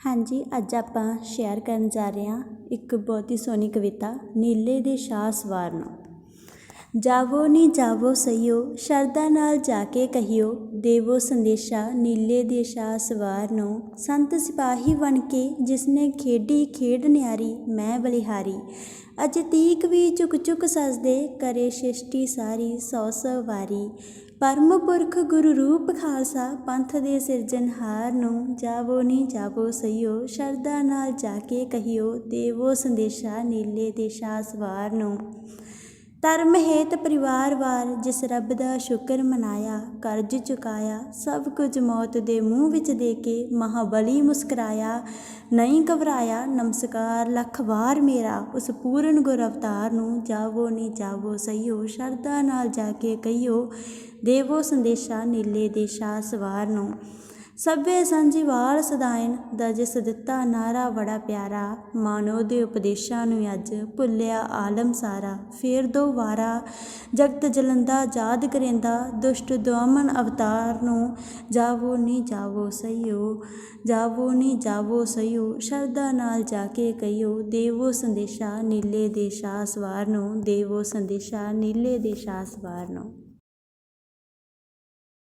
ਹਾਂਜੀ, ਅੱਜ ਆਪਾਂ ਸ਼ੇਅਰ ਕਰਨ ਜਾ ਰਹੇ ਹਾਂ ਇੱਕ ਬਹੁਤ ਹੀ ਸੋਹਣੀ ਕਵਿਤਾ, ਨੀਲੇ ਦੇ ਸ਼ਾਹ ਸਵਾਰ ਨੂੰ ਜਾਵੋ ਨੀ ਜਾਵੋ ਸਈਓ, ਸ਼ਰਧਾ ਨਾਲ ਜਾ ਕੇ ਕਹੀਓ, ਦੇਵੋ ਸੰਦੇਸ਼ਾ, ਨੀਲੇ ਦੇ ਸ਼ਾਹ ਸਵਾਰ ਨੂੰ। ਸੰਤ ਸਿਪਾਹੀ ਬਣ ਕੇ ਜਿਸਨੇ ਖੇਡੀ, ਖੇਡ ਨਿਆਰੀ, ਮੈਂ ਬਲਿਹਾਰੀ। ਅਜ ਤੀਕ ਵੀ ਝੁਕ ਝੁਕ ਸਜਦੇ, ਕਰੇ ਸ਼ਿਸ਼ਟੀ ਸਾਰੀ, ਸੌ ਸੌ ਵਾਰੀ। ਪਰਮ ਪੁਰਖ ਗੁਰੂ ਰੂਪ ਖਾਲਸਾ, ਪੰਥ ਦੇ ਸਿਰਜਣਹਾਰ ਨੂੰ। ਜਾਵੋ ਨੀ ਜਾਵੋ ਸਈਓ, ਸ਼ਰਧਾ ਨਾਲ ਜਾ ਕੇ ਕਹੀਓ, ਦੇਵੋ ਸੰਦੇਸ਼ਾ, ਨੀਲੇ ਦੇ ਸ਼ਾਹ ਸਵਾਰ ਨੂੰ। ਧਰਮ ਹੇਤ ਪਰਿਵਾਰ ਵਾਰ ਜਿਸ ਰੱਬ ਦਾ ਸ਼ੁਕਰ ਮਨਾਇਆ, ਕਰਜ਼ ਚੁਕਾਇਆ, ਸਭ ਕੁਝ ਮੌਤ ਦੇ ਮੂੰਹ ਵਿੱਚ ਦੇ ਕੇ ਮਹਾਬਲੀ ਮੁਸਕਰਾਇਆ, ਨਹੀਂ ਘਬਰਾਇਆ, ਨਮਸਕਾਰ ਲੱਖ ਵਾਰ ਮੇਰਾ, ਉਸ ਪੂਰਨ ਗੁਰ ਅਵਤਾਰ ਨੂੰ ਜਾਵੋ ਨੀ ਜਾਵੋ ਸਈਓ ਸ਼ਰਧਾ ਨਾਲ ਜਾ ਕੇ ਕਹੀਓ, ਦੇਵੋ ਸੰਦੇਸ਼ਾ ਨੀਲੇ ਦੇ ਸਵਾਰ ਨੂੰ। ਸਭੇ ਸੰਜੀਵਾਲ ਸਦਾਇਨ ਦਾ ਜਿਸ ਦਿੱਤਾ ਨਾਰਾ ਬੜਾ ਪਿਆਰਾ, ਮਾਨੋ ਦੇ ਉਪਦੇਸ਼ਾਂ ਨੂੰ ਅੱਜ ਭੁੱਲਿਆ ਆਲਮ ਸਾਰਾ। ਫੇਰ ਦੋ ਵਾਰਾ ਜਗਤ ਜਲੰਦਾ ਯਾਦ ਕਰੇਂਦਾ, ਦੁਸ਼ਟ ਦੁਆਮਨ ਅਵਤਾਰ ਨੂੰ, ਜਾਵੋ ਨੀ ਜਾਵੋ ਸਈਓ, ਜਾਵੋ ਨੀ ਜਾਵੋ ਸਈਓ, ਸ਼ਰਧਾ ਨਾਲ ਜਾ ਕੇ ਕਹੀਓ ਦੇਵੋ ਸੰਦੇਸ਼ਾ, ਨੀਲੇ ਦੇ ਸ਼ਾਹ ਸਵਾਰ ਨੂੰ, ਦੇਵੋ ਸੰਦੇਸ਼ਾ, ਨੀਲੇ ਦੇ ਸ਼ਾਹ ਸਵਾਰ ਨੂੰ।